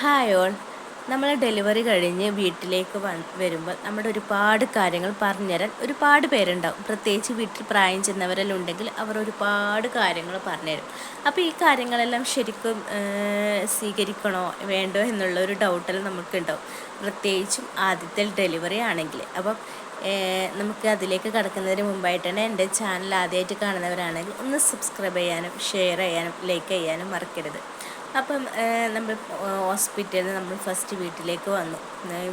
Hi all നമ്മൾ delivery കഴിഞ്ഞ് വീട്ടിലേക്ക് വരുമ്പോൾ നമ്മുടെ ഒരുപാട് കാര്യങ്ങൾ പറഞ്ഞുതരാൻ ഒരുപാട് പേരുണ്ടാവും. പ്രത്യേകിച്ച് വീട്ടിൽ പ്രായം ചെന്നവരെല്ലാം ഉണ്ടെങ്കിൽ അവർ ഒരുപാട് കാര്യങ്ങൾ പറഞ്ഞുതരും അപ്പോൾ ഈ കാര്യങ്ങളെല്ലാം ശരിക്കും സ്വീകരിക്കണോ വേണ്ടോ എന്നുള്ള ഒരു ഡൗട്ടെല്ലാം നമുക്കുണ്ടാവും. പ്രത്യേകിച്ചും ആദ്യത്തെ ഡെലിവറി ആണെങ്കിൽ. അപ്പം നമുക്ക് അതിലേക്ക് കടക്കുന്നതിന് മുമ്പായിട്ട് തന്നെ എന്റെ ചാനൽ ആദ്യമായിട്ട് കാണുന്നവരാണെങ്കിൽ ഒന്ന് സബ്സ്ക്രൈബ് ചെയ്യാനും ഷെയർ ചെയ്യാനും ലൈക്ക് ചെയ്യാനും മറക്കരുത്. അപ്പം നമ്മൾ ഹോസ്പിറ്റലിൽ നിന്ന് നമ്മൾ ഫസ്റ്റ് വീട്ടിലേക്ക് വന്നു.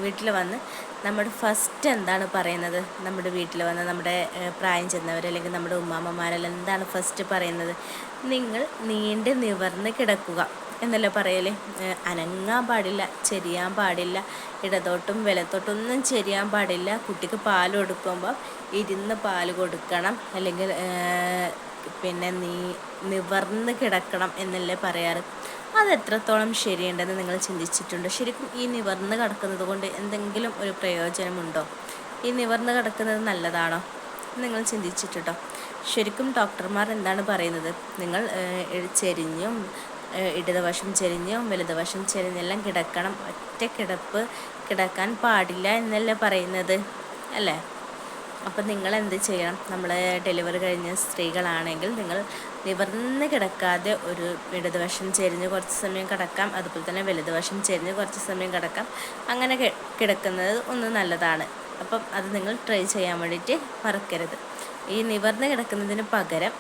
വീട്ടിൽ വന്ന് നമ്മുടെ ഫസ്റ്റ് എന്താണ് പറയുന്നത്? നമ്മുടെ വീട്ടിൽ വന്ന് നമ്മുടെ പ്രായം ചെന്നവർ അല്ലെങ്കിൽ നമ്മുടെ ഉമ്മാമ്മമാരെല്ലാം എന്താണ് ഫസ്റ്റ് പറയുന്നത്? നിങ്ങൾ നീണ്ട് നിവർന്ന് കിടക്കുക എന്നല്ല പറയലേ. അനങ്ങാൻ പാടില്ല ചെരിയാൻ പാടില്ല ഇടതോട്ടും വിലത്തോട്ടും ഒന്നും ചെരിയാൻ പാടില്ല. കുട്ടിക്ക് പാൽ കൊടുക്കുമ്പോൾ ഇരുന്ന് പാൽ കൊടുക്കണം അല്ലെങ്കിൽ പിന്നെ നീ നിവർന്ന് കിടക്കണം എന്നല്ലേ പറയാറ്. അത് എത്രത്തോളം ശരിയുണ്ടെന്ന് നിങ്ങൾ ചിന്തിച്ചിട്ടുണ്ടോ? ശരിക്കും ഈ നിവർന്ന് കിടക്കുന്നത് കൊണ്ട് എന്തെങ്കിലും ഒരു പ്രയോജനമുണ്ടോ? ഈ നിവർന്ന് കിടക്കുന്നത് നല്ലതാണോ? നിങ്ങൾ ചിന്തിച്ചിട്ടുണ്ടോ? ശരിക്കും ഡോക്ടർമാർ എന്താണ് പറയുന്നത്? നിങ്ങൾ ചെരിഞ്ഞും ഇടതുവശം ചെരിഞ്ഞും വലതുവശം ചെരിഞ്ഞെല്ലാം കിടക്കണം. ഒറ്റ കിടപ്പ് കിടക്കാൻ പാടില്ല എന്നല്ലേ പറയുന്നത്? അല്ലേ? അപ്പം നിങ്ങൾ എന്ത് ചെയ്യണം? നമ്മൾ ഡെലിവറി കഴിഞ്ഞ സ്ത്രീകളാണെങ്കിൽ നിങ്ങൾ നിവർന്ന് കിടക്കാതെ ഒരു ഇടതുവശം ചെരിഞ്ഞ് കുറച്ച് സമയം കിടക്കാം. അതുപോലെ തന്നെ വലതുവശം ചെരിഞ്ഞ് കുറച്ച് സമയം കിടക്കാം. അങ്ങനെ കിടക്കുന്നത് ഒന്ന് നല്ലതാണ്. അപ്പം അത് നിങ്ങൾ ട്രൈ ചെയ്യാൻ വേണ്ടിയിട്ട് മറക്കരുത്. ഈ നിവർന്ന് കിടക്കുന്നതിന് പകരം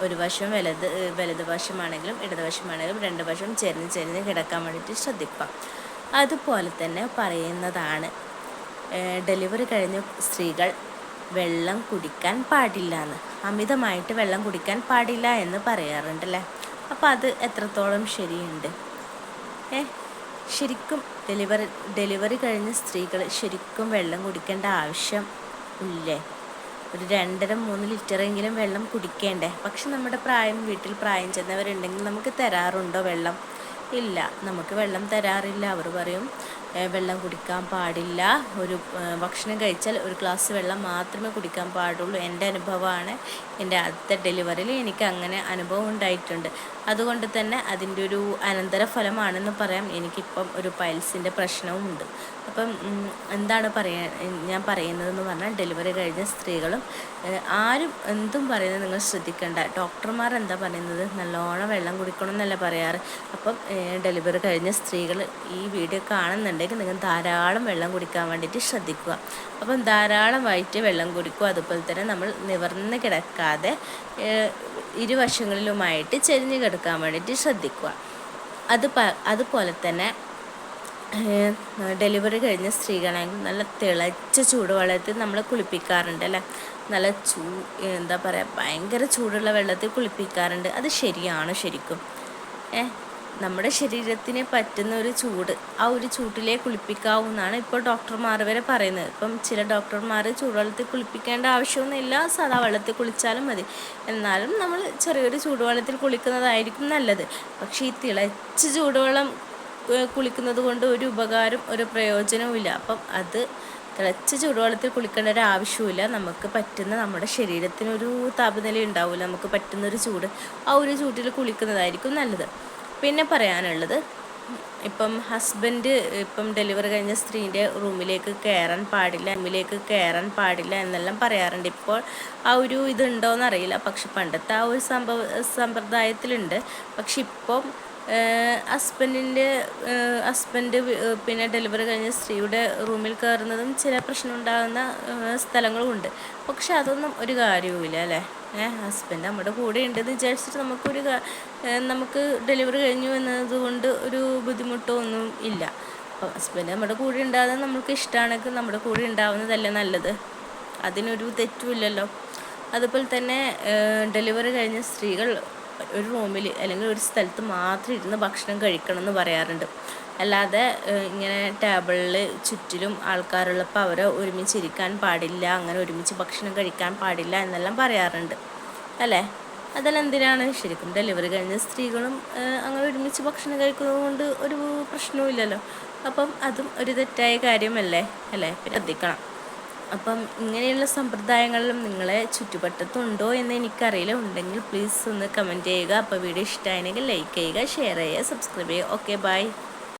ഒരു വശം വലത് വലതുവശമാണെങ്കിലും ഇടതുവശമാണെങ്കിലും രണ്ട് വശം ചെരിഞ്ഞ് ചെരിഞ്ഞ് കിടക്കാൻ വേണ്ടിയിട്ട് ശ്രദ്ധിക്കാം അതുപോലെ തന്നെ പറയുന്നതാണ് ഡെലിവറി കഴിഞ്ഞ സ്ത്രീകൾ വെള്ളം കുടിക്കാൻ പാടില്ല എന്ന് അമിതമായിട്ട് വെള്ളം കുടിക്കാൻ പാടില്ല എന്ന് പറയാറുണ്ടല്ലേ? അപ്പോൾ അത് എത്രത്തോളം ശരിയുണ്ട്? ഏ ശരിക്കും ഡെലിവറി ഡെലിവറി കഴിഞ്ഞ സ്ത്രീകൾ ശരിക്കും വെള്ളം കുടിക്കേണ്ട ആവശ്യം ഇല്ലേ? ഒരു രണ്ടര മൂന്ന് ലിറ്ററെങ്കിലും വെള്ളം കുടിക്കേണ്ടേ? പക്ഷെ നമ്മുടെ പ്രായം വീട്ടിൽ പ്രായം ചെന്നവരുണ്ടെങ്കിൽ നമുക്ക് തരാറുണ്ടോ വെള്ളം? ഇല്ല. നമുക്ക് വെള്ളം തരാറില്ല. അവർ പറയും വെള്ളം കുടിക്കാൻ പാടില്ല. ഒരു ഭക്ഷണം കഴിച്ചാൽ ഒരു ഗ്ലാസ് വെള്ളം മാത്രമേ കുടിക്കാൻ പാടുള്ളൂ. എന്റെ അനുഭവമാണ്. എന്റെ ആദ്യത്തെ ഡെലിവറിയിൽ എനിക്ക് അങ്ങനെ അനുഭവം ഉണ്ടായിട്ടുണ്ട്. അതുകൊണ്ട് തന്നെ അതിന്റെ ഒരു അനന്തരഫലമാണെന്ന് പറയാം. എനിക്കിപ്പം ഒരു പൈൽസിന്റെ പ്രശ്നവുമുണ്ട്. അപ്പം എന്താണ് പറയാ ഞാൻ പറയുന്നതെന്ന് പറഞ്ഞാൽ ഡെലിവറി കഴിഞ്ഞ സ്ത്രീകളും ആരും എന്തും പറയുന്നത് നിങ്ങൾ ശ്രദ്ധിക്കേണ്ട. ഡോക്ടർമാർ എന്താ പറയുന്നത്? നല്ലോണം വെള്ളം കുടിക്കണം എന്നല്ല പറയാറ്. അപ്പം ഡെലിവറി കഴിഞ്ഞ സ്ത്രീകൾ ഈ വീഡിയോ കാണുന്നുണ്ടെങ്കിൽ നിങ്ങൾ ധാരാളം വെള്ളം കുടിക്കാൻ വേണ്ടിയിട്ട് ശ്രദ്ധിക്കുക. അപ്പം ധാരാളമായിട്ട് വെള്ളം കുടിക്കുക അതുപോലെ തന്നെ നമ്മൾ നിവർന്ന് കിടക്കാതെ ഇരുവശങ്ങളിലുമായിട്ട് ചെരിഞ്ഞ് കിടക്കാൻ വേണ്ടിയിട്ട് ശ്രദ്ധിക്കുക. അത് അതുപോലെ തന്നെ ഡെലിവറി കഴിഞ്ഞ സ്ത്രീകളാണെങ്കിൽ നല്ല തിളച്ച ചൂടുവെള്ളത്തിൽ നമ്മൾ കുളിപ്പിക്കാറുണ്ട് അല്ലേ? നല്ല ചൂ എന്താ പറയുക ഭയങ്കര ചൂടുള്ള വെള്ളത്തിൽ കുളിപ്പിക്കാറുണ്ട്. അത് ശരിയാണ് ശരിക്കും. ഏഹ് നമ്മുടെ ശരീരത്തിന് പറ്റുന്ന ഒരു ചൂട് ആ ഒരു ചൂട്ടിലെ കുളിപ്പിക്കാവുന്നതാണ് ഇപ്പോൾ ഡോക്ടർമാർ വരെ പറയുന്നത്. ഇപ്പം ചില ഡോക്ടർമാർ ചൂടുവെള്ളത്തിൽ കുളിപ്പിക്കേണ്ട ആവശ്യമൊന്നുമില്ല സാധാ വെള്ളത്തിൽ കുളിച്ചാലും മതി. എന്നാലും നമ്മൾ ചെറിയൊരു ചൂടുവെള്ളത്തിൽ കുളിക്കുന്നതായിരിക്കും നല്ലത്. പക്ഷേ ഈ തിളച്ച് ചൂടുവെള്ളം കുളിക്കുന്നത് കൊണ്ട് ഒരു ഉപകാരം ഒരു പ്രയോജനവുമില്ല. അപ്പം അത് തിളച്ച ചൂടുവെള്ളത്തിൽ കുളിക്കേണ്ട ഒരു ആവശ്യമില്ല നമുക്ക് പറ്റുന്ന നമ്മുടെ ശരീരത്തിനൊരു താപനില ഉണ്ടാവില്ല. നമുക്ക് പറ്റുന്ന ഒരു ചൂട് ആ ഒരു ചൂട്ടിൽ കുളിക്കുന്നതായിരിക്കും നല്ലത്. പിന്നെ പറയാനുള്ളത് ഇപ്പം ഹസ്ബൻഡ് ഇപ്പം ഡെലിവറി കഴിഞ്ഞ സ്ത്രീന്റെ റൂമിലേക്ക് കയറാൻ പാടില്ല റൂമിലേക്ക് കയറാൻ പാടില്ല എന്നെല്ലാം പറയാറുണ്ട്. ഇപ്പോൾ ആ ഒരു ഇതുണ്ടോയെന്നറിയില്ല പക്ഷെ പണ്ടത്തെ ആ ഒരു സംഭവ സമ്പ്രദായത്തിലുണ്ട്. പക്ഷെ ഇപ്പം ഹസ്ബൻഡിന്റെ ഹസ്ബൻഡ് പിന്നെ ഡെലിവറി കഴിഞ്ഞ സ്ത്രീയുടെ റൂമിൽ കയറുന്നതും ചില പ്രശ്നം ഉണ്ടാകുന്ന സ്ഥലങ്ങളുമുണ്ട്. പക്ഷെ അതൊന്നും ഒരു കാര്യവുമില്ല അല്ലേ? ഏഹ് ഹസ്ബൻഡ് നമ്മുടെ കൂടെ ഉണ്ടെന്ന് വിചാരിച്ചിട്ട് നമുക്കൊരു നമുക്ക് ഡെലിവറി കഴിഞ്ഞു എന്നതുകൊണ്ട് ഒരു ബുദ്ധിമുട്ടോ ഒന്നും ഇല്ല. അപ്പോൾ ഹസ്ബൻഡ് നമ്മുടെ കൂടെ ഉണ്ടാകാതെ നമുക്ക് ഇഷ്ടമാണെങ്കിൽ നമ്മുടെ കൂടെ ഉണ്ടാവുന്നതല്ലേ നല്ലത്? അതിനൊരു തെറ്റുമില്ലല്ലോ. അതുപോലെ തന്നെ ഡെലിവറി കഴിഞ്ഞ സ്ത്രീകൾ ഒരു റൂമിൽ അല്ലെങ്കിൽ ഒരു സ്ഥലത്ത് മാത്രം ഇരുന്ന് ഭക്ഷണം കഴിക്കണം എന്ന് പറയാറുണ്ട്. അല്ലാതെ ഇങ്ങനെ ടേബിളിൽ ചുറ്റിലും ആൾക്കാരുള്ളപ്പോൾ അവരെ ഒരുമിച്ചിരിക്കാൻ പാടില്ല അങ്ങനെ ഒരുമിച്ച് ഭക്ഷണം കഴിക്കാൻ പാടില്ല എന്നെല്ലാം പറയാറുണ്ട്. അല്ലേ? അതെല്ലാം എന്തിനാണ് ശരിക്കും ഡെലിവറി കഴിഞ്ഞ സ്ത്രീകളും അങ്ങനെ ഒരുമിച്ച് ഭക്ഷണം കഴിക്കുന്നത് കൊണ്ട് ഒരു പ്രശ്നവും ഇല്ലല്ലോ. അപ്പം അതും ഒരു തെറ്റായ കാര്യമല്ലേ? അല്ലേ? ശ്രദ്ധിക്കണം. അപ്പം ഇങ്ങനെയുള്ള സമ്പ്രദായങ്ങളിലും നിങ്ങളെ ചുറ്റുപറ്റത്തുണ്ടോ എന്ന് എനിക്കറിയില്ല. ഉണ്ടെങ്കിൽ പ്ലീസ് ഒന്ന് കമന്റ് ചെയ്യുക. അപ്പോൾ വീഡിയോ ഇഷ്ടമായെങ്കിൽ ലൈക്ക് ചെയ്യുക ഷെയർ ചെയ്യുക സബ്സ്ക്രൈബ് ചെയ്യുക. Okay bye